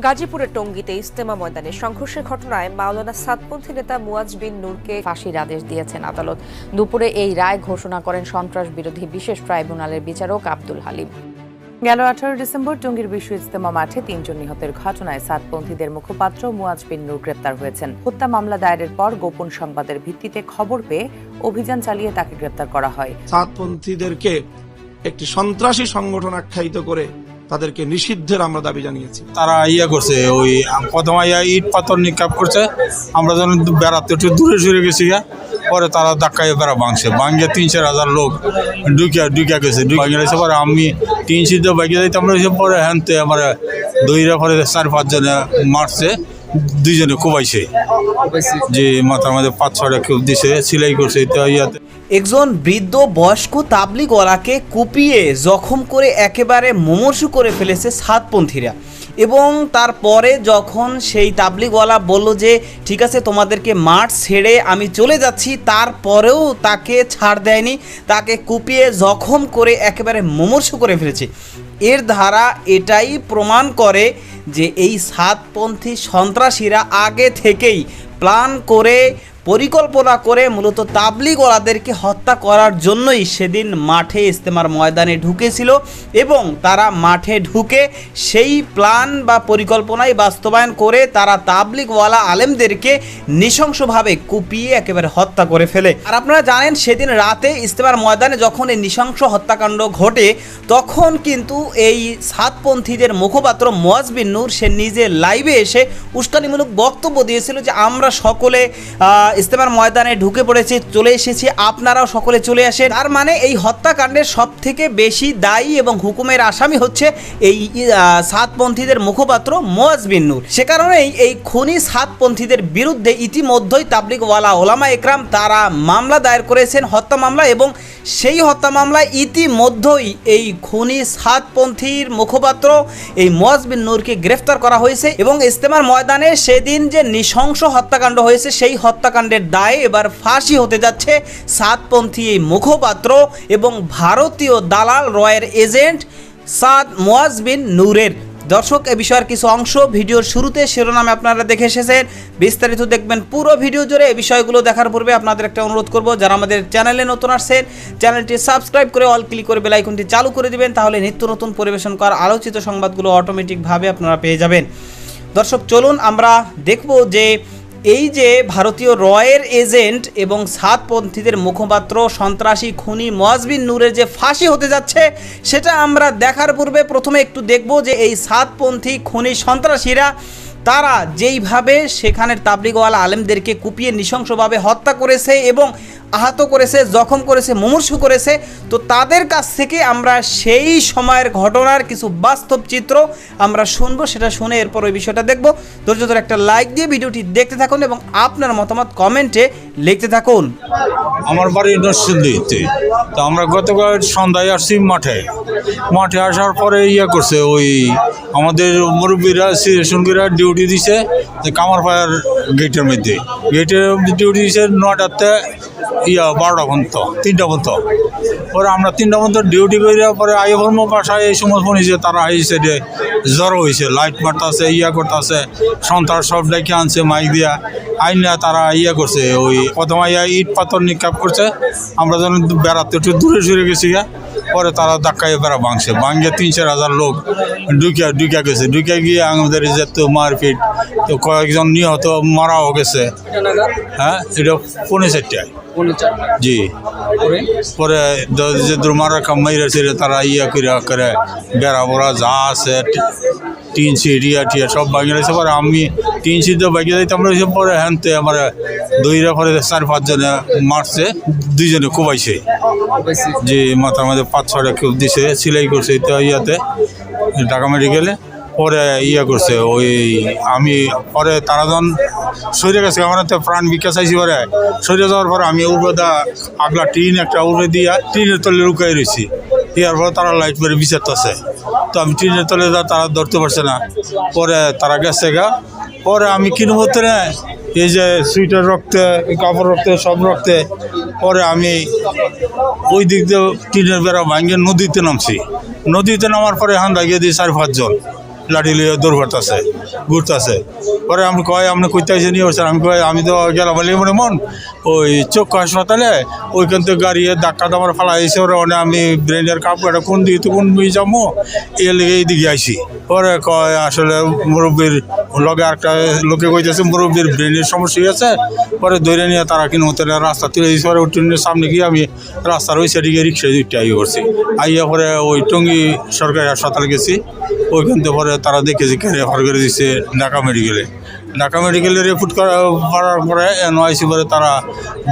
গাজীপুরের টঙ্গীতে ইস্তেমা ময়দানে সংঘর্ষের ঘটনায় মাওলানা সাতপন্থী নেতা মুয়াজ বিন নূরকে ফাঁসির আদেশ দিয়েছেন আদালত। দুপুরে এই রায় ঘোষণা করেন সন্ত্রাস বিরোধী বিশেষ ট্রাইব্যুনালের বিচারক আব্দুল হালিম। গেল আঠারো ডিসেম্বর টঙ্গীর বিশ্ব ইজতেমা মাঠে তিনজন নিহতের ঘটনায় সাতপন্থীদের মুখপাত্র মুয়াজ বিন নূর গ্রেপ্তার হয়েছেন। হত্যা মামলা দায়েরের পর গোপন সংবাদের ভিত্তিতে খবর পেয়ে অভিযান চালিয়ে তাকে গ্রেপ্তার করা হয়। সাতপন্থীদেরকে একটি সন্ত্রাসী সংগঠন আখ্যায়িত করে তাদেরকে নিষিদ্ধের আমরা দাবি জানিয়েছি। তারা ইয়া করছে ওই প্রথমে ইয়া ইট পাথর নিক্ষেপ করছে। আমরা যখন বেড়াতে একটু দূরে সরে গেছি গা পরে তারা ধাক্কায় বেড়া ভাঙছে। ভাঙে তিন চার হাজার লোক ঢুকিয়া ঢুকিয়া গেছে। ঢুকিয়া গেছে পরে আমি তিন সিদ্ধ বাইকে যাইতাম রয়েছে পরে হ্যানতে আমার দইরা পরে চার পাঁচজনে মারছে দুইজনে কোবাইছে যে মাথার মধ্যে পাঁচ ছটা কেউ দিছে সিলাই করছে তো ইয়াতে। একজন বৃদ্ধ বয়স্ক তাবলিগওয়ালাকে কুপিয়ে জখম করে একেবারে মুমূর্ষু করে ফেলেছে সাতপন্থীরা। এবং তারপরে যখন সেই তাবলিগওয়ালা বলল যে, ঠিক আছে, তোমাদেরকে মাঠ ছেড়ে আমি চলে যাচ্ছি। তারপরেও তাকে ছাড় দেয়নি, তাকে কুপিয়ে জখম করে একেবারে মুমূর্ষু করে ফেলেছে। এর ধারা এটাই প্রমাণ করে যে, এই সাতপন্থী সন্ত্রাসীরা আগে থেকেই প্ল্যান করে পরিকল্পনা করে মূলত তাবলিগওয়ালাদেরকে হত্যা করার জন্যই সেদিন মাঠে ইস্তেমার ময়দানে ঢুকেছিল এবং তারা মাঠে ঢুকে সেই প্ল্যান বা পরিকল্পনাই বাস্তবায়ন করে তারা তাবলিগওয়ালা আলেমদেরকে নৃশংসভাবে কুপিয়ে একেবারে হত্যা করে ফেলে। আর আপনারা জানেন, সেদিন রাতে ইস্তেমার ময়দানে যখন এই নৃশংস হত্যাকাণ্ড ঘটে, তখন কিন্তু এই সাতপন্থীদের মুখপাত্র মোয়াজ বিন নূর, সে নিজে লাইভে এসে উস্কানিমূলক বক্তব্য দিয়েছিল যে, আমরা সকলে ইস্তেমার ময়দানে ঢুকে পড়েছে, চলে এসেছে, আপনারাও সকলে চলে আসেন। তার মানে এই হত্যাকাণ্ডের সব থেকে বেশি দায়ী এবং হুকুমের আসামি হচ্ছে এই সাতপন্থীদের মুখপাত্র মোয়াজ বিন নূর। সে কারণেই এই খনি সাতপন্থীদের বিরুদ্ধে ইতিমধ্যেই তাবলিগওয়ালা ওলামা একরাম তারা মামলা দায়ের করেছেন, হত্যা মামলা এবং সেই হত্যা মামলায় ইতিমধ্যেই এই খুনি সাতপন্থীর মুখপাত্র, এই মোয়াজ বিন নূরকে গ্রেফতার করা হয়েছে এবং ইস্তেমার ময়দানে সেদিন যে নৃশংস হত্যাকাণ্ড হয়েছে, সেই হত্যাকাণ্ডের দায়ে এবার ফাঁসি হতে যাচ্ছে সাতপন্থী এই মুখপাত্র এবং ভারতীয় দালাল রয়ের এজেন্ট সাদ মোয়াজ বিন নূরের। দর্শক, এ বিষয়ের কিছু অংশ ভিডিওর শুরুতে শিরোনামে আপনারা দেখে এসেছেন। বিস্তারিত দেখবেন পুরো ভিডিও জুড়ে এই বিষয়গুলো দেখার পূর্বে আপনাদের একটা অনুরোধ করব, যারা আমাদের চ্যানেলে নতুন আসছেন, চ্যানেলটি সাবস্ক্রাইব করে অল ক্লিক করে বেল আইকনটি চালু করে দিবেন, তাহলে নিত্য নতুন পরিবেশন করার আলোচিত সংবাদগুলো অটোমেটিকভাবে আপনারা পেয়ে যাবেন। দর্শক, চলুন আমরা দেখব যে এই যে ভারতীয় রয়ের এজেন্ট এবং সাতপন্থীদের মুখপাত্র সন্ত্রাসী খুনি মজবিন নূরের যে ফাঁসি হতে যাচ্ছে, সেটা আমরা দেখার পূর্বে প্রথমে একটু দেখব যে এই সাতপন্থী খুনি সন্ত্রাসীরা তারা যেইভাবে সেখানের তাবলিগওয়ালা আলেমদেরকে কুপিয়ে নৃশংসভাবে হত্যা করেছে এবং আহত করেছে, জখম করেছে, মুমূর্ষু করেছে, তো তাদের কাছ থেকে আমরা সেই সময়ের ঘটনার কিছু বাস্তব চিত্র আমরা শুনব, সেটা শুনে এরপর ওই বিষয়টা দেখব। ধৈর্য ধরে একটা লাইক দিয়ে ভিডিওটি দেখতে থাকুন এবং আপনার মতামত কমেন্টে লিখতে থাকুন। আমার বাড়ি নরসিংদীতে। তো আমরা গতকাল সন্ধ্যায় আসছি মাঠে। মাঠে আসার পরে ইয়ে করছে, ওই আমাদের মুরব্বীরা সঙ্গীরা ডিউটি দিছে কামারপাড়ার গেটের মধ্যে। গেটের ডিউটি দিছে নটাতে ইয়া, বারোটা পর্যন্ত, তিনটা পর্যন্ত। পরে আমরা তিনটা পর্যন্ত ডিউটি করিয়া পরে আই ফোন বাসায় এই সময় শুনেছে তারা আইসে যে জ্বর হয়েছে লাইট মারতেছে, ইয়া করতেছে সন্ত্রাস সব ডেকে আনছে মাইক দিয়া। আইনা তারা ইয়া করছে, ওই প্রথমে ইয়া ইট পাথর নিক্ষেপ করছে। আমরা যেন বেড়াতে একটু দূরে সরে গেছি গা। পরে তারা ধাক্কায় বেড়া ভাঙছে। ভাঙে তিন চার হাজার লোক ঢুকিয়া ঢুকিয়া গেছে। ঢুকিয়া গিয়ে আমাদের যে তো মারপিট তো কয়েকজন নিহত মারাও গেছে। হ্যাঁ এটা পনেরো চারটায়। জি। পরে? যে মারা কামাইরা ছিল তারা ইয়া করে করে বেড়া বড়া যা আছে টি- টিন সিট ইয়া টিয়া, সব ভাঙে রয়েছে পরে আমি টিন সিট ভাঙিয়ে যাইতাম রয়েছে পরে হ্যানতে আমার দইরা পরে চার পাঁচজনে মারছে দুইজনে কোবাইছে। যে মাথার মধ্যে পাঁচ ছটা কেউ দিছে, সিলাই করছে তো ইয়াতে, ঢাকা মেডিকেলে। পরে ইয়ে করছে, ওই আমি পরে তারা যখন সরে গেছে, আমার তো প্রাণ বিকাশ চাইছি পরে। সরে যাওয়ার পরে আমি উপরে দা আগলা টিন একটা উপরে দিয়া টিনের তলে লুকাই রয়েছি ইয়ার পরে তারা লাইট মেরে বিচারতেছে। তো আমি ট্রেনের তলে যা তারা ধরতে পারছে না। পরে তারা গেছে গা। পরে আমি কিনব না এই যে সুইটার রক্তে কাপড় রক্তে, সব রক্তে। পরে আমি ওই দিক দিয়ে ট্রেনের বেড়া ভাঙিয়ে নদীতে নামছি। নদীতে নামার পরে হান দাগিয়ে দিই চার পাঁচজন। লাঠি লিয়ে দৌড় করতেছে ঘুরতেছে পরে আমি কয় আপনি কইতে জানি ওর আমি কয়, আমি তো গেলাম বলি, মনে মন, ওই চক্ষু হাসপাতালে, ওইখান থেকে গাড়ি ধাক্কা দামার ফালা হয়েছে ওরা অনেক আমি ব্রেনের কাপড় কোন দিকে তো কোন দিকে যাব? এর লেগে এইদিকে আইসি পরে কয়, আসলে মুরব্বীর লগে একটা লোকে কইতেছে, মুরব্বীর ব্রেনের সমস্যা হয়েছে পরে ধরে নিয়ে তারা কিনে হতে রাস্তা তুলে দিয়েছে পরে ট্রেনের সামনে গিয়ে আমি রাস্তার ওই সাইডে গিয়ে রিক্সা দুইটা আইয়ে করছি আইয়া পরে ওই টঙ্গি সরকারি হাসপাতালে গেছি। ওইখান থেকে পরে তারা দেখেছি কে রেফার করে দিচ্ছে ঢাকা মেডিকেলে ঢাকা মেডিকেলে রিপোর্ট করার পরে এন এনআইসি পরে তারা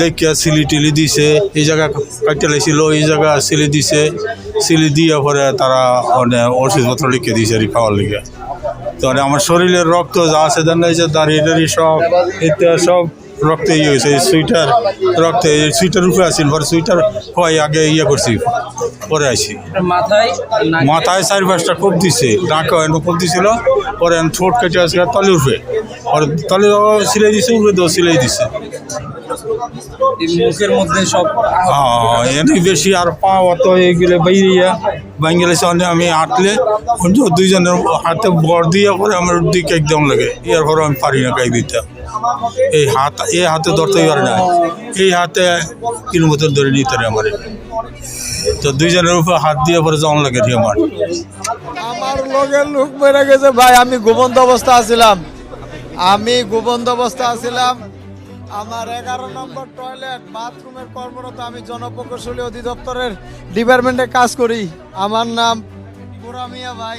দেখিয়া সিলি টিলি দিছে, এই জায়গা কাটতে লাইছিল, এই জায়গা সিলি দিছে, সিলি দিয়ে পরে তারা মানে ওষুধপত্র লিখে দিয়েছে রিফাওয়ার লিখে তো মানে আমার শরীরের রক্ত যা আছে দাঁড়িয়ে দাঁড়িয়ে সব, ইত্যাদি সব রক্তে ইয়ে হয়েছে সুইটার রক্তে সুইটার উপরে আসছিল পরে সুইটার হয় আগে ইয়ে করছি পরে আসি মাথায় মাথায় চারি পাঁচটা কোপ দিছে ডাকা এনে কোপ দিছিল পরে ঠোঁট কেটে আসে তলে উঠবে। পরে তলে সিলাই দিছে উপরে তো সিলাই দিছে। মুখের মধ্যে সব হ্যাঁ এনে বেশি আর পা অত এগুলো বাইরিয়া বাঙ্গেলে সামনে আমি হাঁটলে দুইজনের হাতে বর দিয়ে পরে আমার দিকে একদম লাগে এর পরে আমি পারি না কাই দিতে। এই হাত, এই হাতে ধরতেই পারে না। এই হাতে কিলো মতন ধরে নিতে পারে আমার। তো দুইজনের উপর হাত দিয়ে পরে জন লাগে আমার। আমার লগের লোক মেরে গেছে, ভাই, আমি ঘুমন্ত অবস্থা আছিলাম। আমি ঘুমন্ত অবস্থা আছিলাম। আমার এগারো নম্বর টয়লেট, বাথরুমের কর্মরত আমি জনপ্রকৌশলী অধিদপ্তরের ডিপার্টমেন্টে কাজ করি। আমার নাম পুরামিয়া ভাই।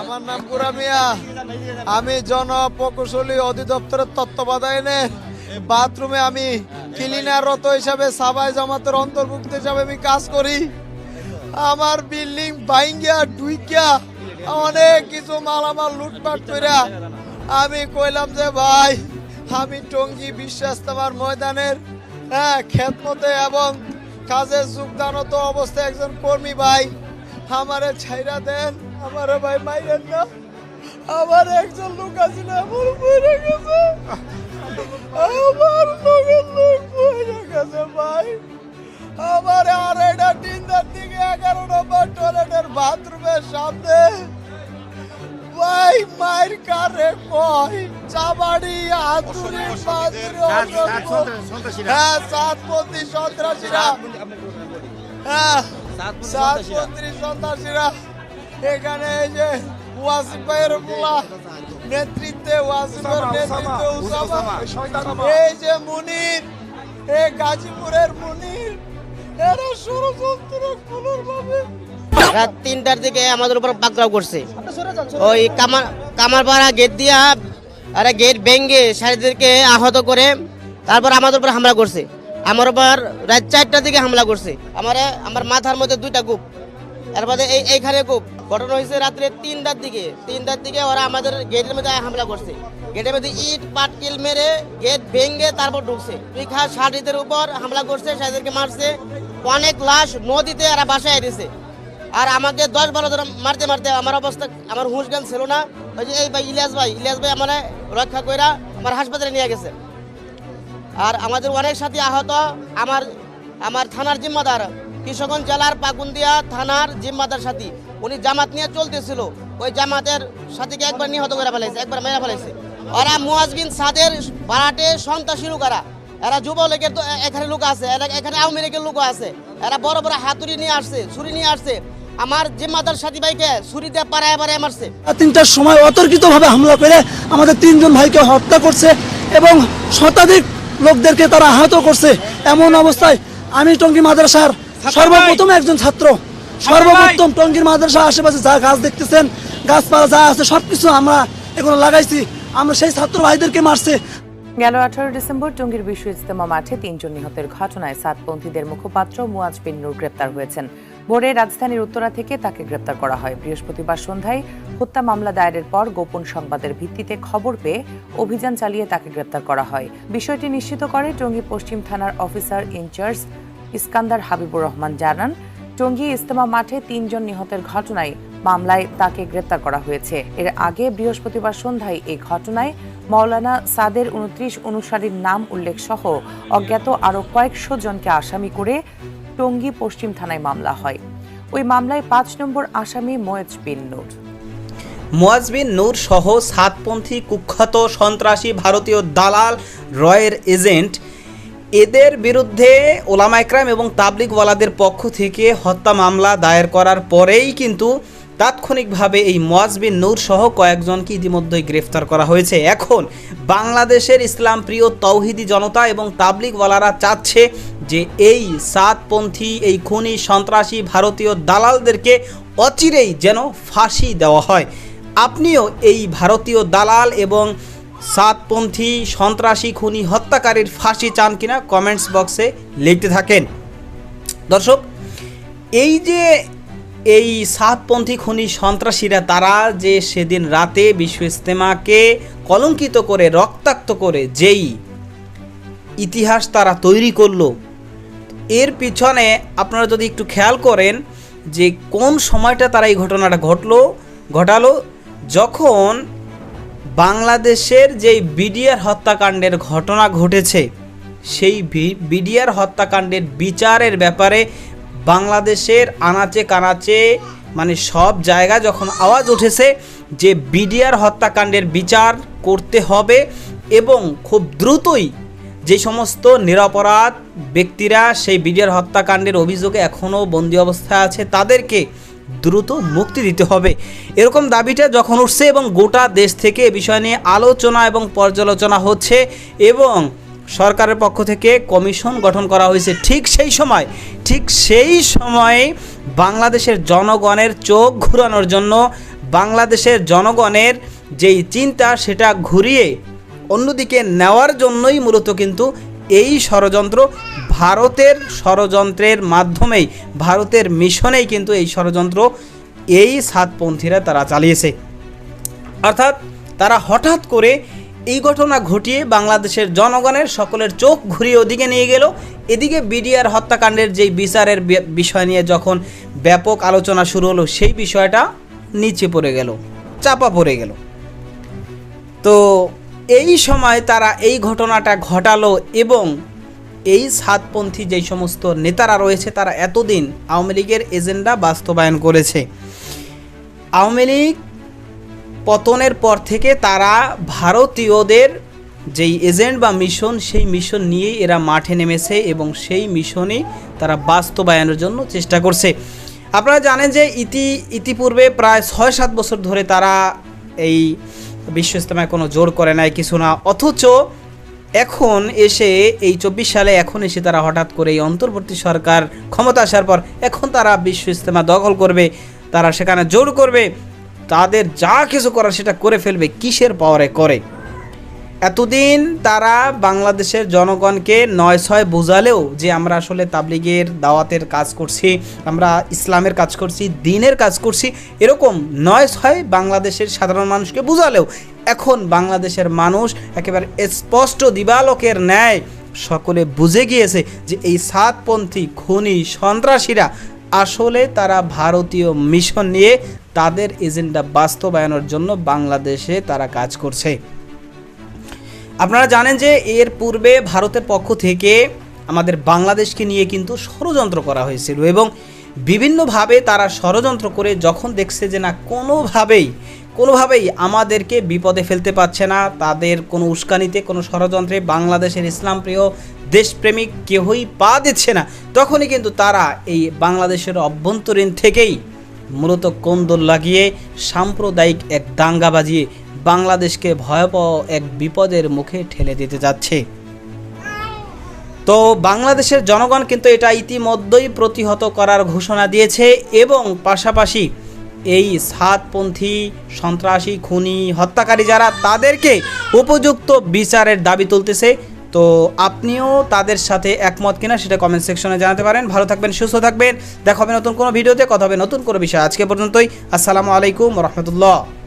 আমার নাম পুরামিয়া আমি জনপ্রকৌশলী অধিদপ্তরের তত্ত্বাবধানে বাথরুমে আমি ক্লিনাররত হিসাবে সাবাই জামাতের অন্তর্ভুক্ত হিসাবে আমি কাজ করি। আমার বিল্ডিং বাইঙ্গা ডুইকা অনেক কিছু মালামাল লুটপাট কইরা আমি কইলাম যে, ভাই, আমি টঙ্গী বিশ্বাস্তাবার ময়দানের হ্যাঁ খেতমতে এবং কাজে যোগদানত অবস্থায় একজন কর্মী, ভাই, আমারে ছাইরা দেন। আমারে ভাই মাইরেন না আমার একজন লোক আছিল আমার মরে গেছে। আমার লোকের লোক মরে গেছে ভাই। আমার আর এটা তিনটার দিকে এগারো নম্বর টয়লেটের বাথরুমের সামনে। ভাই মায়ের কারে কয়? চাবাড়ি হাতুড়ি বাতুড়ি হ্যাঁ সাতপন্থী সন্ত্রাসীরা। হ্যাঁ সাতপন্থী সন্ত্রাসীরা। এখানে এই যে ওয়াসিফ ভাইয়ের মোলা নেতৃত্বে ওয়াসিফের নেতৃত্বে উসামা এই যে মুনির এই গাজীপুরের মুনির এরা ষড়যন্ত্র ভাবে রাত তিনটার দিকে আমাদের উপর পাকড়াও করছে। ওই কামার কামারপাড়া গেট দিয়া আরে গেট ভেঙ্গে সারিদেরকে আহত করে তারপর আমাদের উপর হামলা করছে। আমার উপর রাত চারটার দিকে হামলা করছে। আমার আমার মাথার মধ্যে দুইটা কূপ। তারপরে এই এইখানে কূপ। ঘটনা হয়েছে রাত্রে তিনটার দিকে। তিনটার দিকে ওরা আমাদের গেটের মধ্যে হামলা করছে। গেটের মধ্যে ইট, পাটকিল মেরে গেট ভেঙ্গে তারপর ঢুকছে। পরীক্ষা সারিদের উপর হামলা করছে সারিদেরকে মারছে। অনেক লাশ নদীতে এরা বাসায় দিছে। আর আমাকে দশ বারো জন মারতে মারতে আমার অবস্থা, আমার হুঁশ জ্ঞান ছিল না। ওই যে এই ভাই, ইলিয়াস ভাই ইলিয়াস ভাই আমার রক্ষা কইরা আমার হাসপাতালে নিয়ে গেছে। আর আমাদের অনেক সাথী আহত। আমার আমার থানার জিম্মাদার, কিশোরগঞ্জ জেলার পাকুন্দিয়া থানার জিম্মাদার সাথী। উনি জামাত নিয়ে চলতেছিল। ওই জামাতের সাথীকে একবার নিহত করে ফেলাইছে একবার মেরা ফেলাইছে। ওরা মুয়াজবিন সাদের বারাটে সন্ত্রাসী লোকারা। এরা যুবলীগের তো এখানে লোক আছে এরা এখানে আওয়ামী লীগের লোক আছে। এরা বড় বড় হাতুড়ি নিয়ে আসছে ছুরি নিয়ে আসছে। আমার জিম্মাদার সাথী ভাইকে ছুরি দিয়ে পাড়ায় পাড়ায় মারছে। তিনটার সময় অতর্কিতভাবে হামলা করে আমাদের তিনজন ভাইকে হত্যা করছে এবং শতাধিক লোকদেরকে তারা আহত করছে। এমন অবস্থায় আমি টঙ্গী মাদ্রাসার সর্বপ্রথম একজন ছাত্র সর্বপ্রথম টঙ্গীর মাদ্রাসা আশেপাশে যা গাছ দেখতেছেন গাছপালা যা আছে সবকিছু আমরা এগুলো লাগাইছি। আমরা সেই ছাত্র ভাইদেরকে মারছে। গেল আঠারো ডিসেম্বর টঙ্গীর বিশ্ব ইজতেমা মাঠে তিনজন নিহতের ঘটনায় সাতপন্থীদের মুখপাত্র মুয়াজ বিন নূর গ্রেপ্তার হয়েছেন। ভোরে রাজধানীর উত্তরা থেকে তাকে গ্রেপ্তার করা হয়। বৃহস্পতিবার সন্ধ্যায় হত্যা মামলা দায়েরের পর গোপন সংবাদের ভিত্তিতে খবর পেয়ে অভিযান চালিয়ে তাকে গ্রেপ্তার করা হয়। বিষয়টি নিশ্চিত করে টঙ্গী পশ্চিম থানার officer in charge Iskandar Habibur Rahman জানান টঙ্গী ইস্তেমা মাঠে তিনজন নিহতের ঘটনায় মামলায় তাকে গ্রেপ্তার করা হয়েছে। এর আগে বৃহস্পতিবার সন্ধ্যায় এই ঘটনায় মাওলানা সাদের উনত্রিশ অনুসারীর নাম উল্লেখ সহ অজ্ঞাত আরও কয়েকশো জনকে আসামি করে টঙ্গী পশ্চিম থানায় মামলা হয়। ওই মামলায় পাঁচ নম্বর আসামি ময়েজ বিন নূর। মোয়াজবিন নূর সহ সাতপন্থী কুখ্যাত সন্ত্রাসী ভারতীয় দালাল রয়ের এজেন্ট এদের বিরুদ্ধে ওলামা একরাম এবং তাবলিগওয়ালাদের পক্ষ থেকে হত্যা মামলা দায়ের করার পরেই কিন্তু তাৎক্ষণিকভাবে এই মোয়াজবিন নূর সহ কয়েকজনকে ইতিমধ্যেই গ্রেফতার করা হয়েছে। এখন বাংলাদেশের ইসলাম প্রিয় তৌহিদি জনতা এবং তাবলিগওয়ালারা চাচ্ছে যে এই সাতপন্থী, এই খুনি, সন্ত্রাসী ভারতীয় দালালদেরকে অচিরেই যেন ফাঁসি দেওয়া হয়। আপনিও এই ভারতীয় দালাল এবং সাতপন্থী সন্ত্রাসী খুনি হত্যাকারীর ফাঁসি চান কিনা কমেন্টস বক্সে লিখতে থাকেন। দর্শক, এই যে এই সাতপন্থী খুনি সন্ত্রাসীরা, তারা যে সেদিন রাতে বিশ্ব ইস্তেমাকে কলঙ্কিত করে, রক্তাক্ত করে, যেই ইতিহাস তারা তৈরি করল, এর পিছনে আপনারা যদি একটু খেয়াল করেন যে কোন সময়টা তারা এই ঘটনাটা ঘটলো, ঘটালো, যখন বাংলাদেশের যেই বিডিআর হত্যাকাণ্ডের ঘটনা ঘটেছে, সেই বিডিআর হত্যাকাণ্ডের বিচারের ব্যাপারে বাংলাদেশের আনাচে কানাচে মানে সব জায়গা যখন আওয়াজ উঠেছে যে বিডিআর হত্যাকাণ্ডের বিচার করতে হবে এবং খুব দ্রুতই যে সমস্ত নিরপরাধ ব্যক্তিরা সেই বিডিআর হত্যাকাণ্ডের অভিযোগে এখনও বন্দি অবস্থায় আছে, তাদেরকে দ্রুত মুক্তি দিতে হবে। এরকম দাবিটা যখন উঠছে এবং গোটা দেশ থেকে এ বিষয় নিয়ে আলোচনা এবং পর্যালোচনা হচ্ছে এবং সরকারের পক্ষ থেকে কমিশন গঠন করা হয়েছে, ঠিক সেই সময়, ঠিক সেই সময়ে বাংলাদেশের জনগণের চোখ ঘুরানোর জন্য বাংলাদেশের জনগণের যেই চিন্তা সেটা ঘুরিয়ে অন্যদিকে নেওয়ার জন্যই মূলত কিন্তু এই ষড়যন্ত্র ভারতের ষড়যন্ত্রের মাধ্যমেই, ভারতের মিশনেই কিন্তু এই ষড়যন্ত্র এই সাতপন্থীরা তারা চালিয়েছে। অর্থাৎ তারা হঠাৎ করে এই ঘটনা ঘটিয়ে বাংলাদেশের জনগণের সকলের চোখ ঘুরিয়ে ওদিকে নিয়ে গেল। এদিকে বিডিআর হত্যাকাণ্ডের যেই বিচারের বিষয় নিয়ে যখন ব্যাপক আলোচনা শুরু হলো, সেই বিষয়টা নিচে পড়ে গেল, চাপা পড়ে গেল। তো এই সময় তারা এই ঘটনাটা ঘটালো এবং এই সাতপন্থী যেই সমস্ত নেতারা রয়েছে, তারা এতদিন আওয়ামী লীগের এজেন্ডা বাস্তবায়ন করেছে। আওয়ামী লীগ পতনের পর থেকে তারা ভারতীয়দের যেই এজেন্ট বা মিশন, সেই মিশন নিয়েই এরা মাঠে নেমেছে এবং সেই মিশনই তারা বাস্তবায়নের জন্য চেষ্টা করছে। আপনারা জানেন যে ইতি, ইতিপূর্বে প্রায় ছয় সাত বছর ধরে তারা এই বিশ্ব ইস্তেমায় কোনো জোর করে নাই, কিছু না। অথচ এখন এসে, এই চব্বিশ সালে এখন এসে তারা হঠাৎ করে এই অন্তর্বর্তী সরকার ক্ষমতা আসার পর এখন তারা বিশ্ব ইস্তেমা দখল করবে, তারা সেখানে জোর করবে, তাদের যা কিছু করার সেটা করে ফেলবে, কিসের পাওয়ারে করে? এতদিন তারা বাংলাদেশের জনগণকে নয় ছয় বোঝালেও যে আমরা আসলে তাবলিগের দাওয়াতের কাজ করছি, আমরা ইসলামের কাজ করছি, দিনের কাজ করছি, এরকম নয় ছয় বাংলাদেশের সাধারণ মানুষকে বোঝালেও এখন বাংলাদেশের মানুষ একেবারে স্পষ্ট দিবালকের ন্যায় সকলে বুঝে গিয়েছে যে এই সাতপন্থী, খুনি, সন্ত্রাসীরা আসলে তারা ভারতীয় মিশন নিয়ে তাদের এজেন্ডা বাস্তবায়নের জন্য বাংলাদেশে তারা কাজ করছে। আপনারা জানেন যে এর পূর্বে ভারতের পক্ষ থেকে আমাদের বাংলাদেশকে নিয়ে কিন্তু ষড়যন্ত্র করা হয়েছিল এবং বিভিন্নভাবে তারা ষড়যন্ত্র করে যখন দেখছে যে না, কোনোভাবেই কোনোভাবেই আমাদেরকে বিপদে ফেলতে পারছে না, তাদের কোনো উস্কানিতে, কোনো ষড়যন্ত্রে বাংলাদেশের ইসলাম প্রিয় দেশপ্রেমিক কেউই পা দিচ্ছে না, তখনই কিন্তু তারা এই বাংলাদেশের অভ্যন্তরীণ থেকেই মূলত কোন্দল লাগিয়ে, সাম্প্রদায়িক এক দাঙ্গা বাজিয়ে বাংলাদেশকে ভয়াবহ এক বিপদের মুখে ঠেলে দিতে যাচ্ছে। তো বাংলাদেশের জনগণ কিন্তু এটা ইতিমধ্যেই প্রতিহত করার ঘোষণা দিয়েছে এবং পাশাপাশি এই সাতপন্থী, সন্ত্রাসী, খুনি, হত্যাকারী যারা, তাদেরকে উপযুক্ত বিচারের দাবি তুলতেছে। তো আপনিও তাদের সাথে একমত কিনা সেটা কমেন্ট সেকশনে জানাতে পারেন। ভালো থাকবেন, সুস্থ থাকবেন। দেখা হবে নতুন কোনো ভিডিওতে। কথা হবে নতুন কোনো বিষয়। আজকে পর্যন্তই। আসসালামু আলাইকুম রহমতুল্লাহ।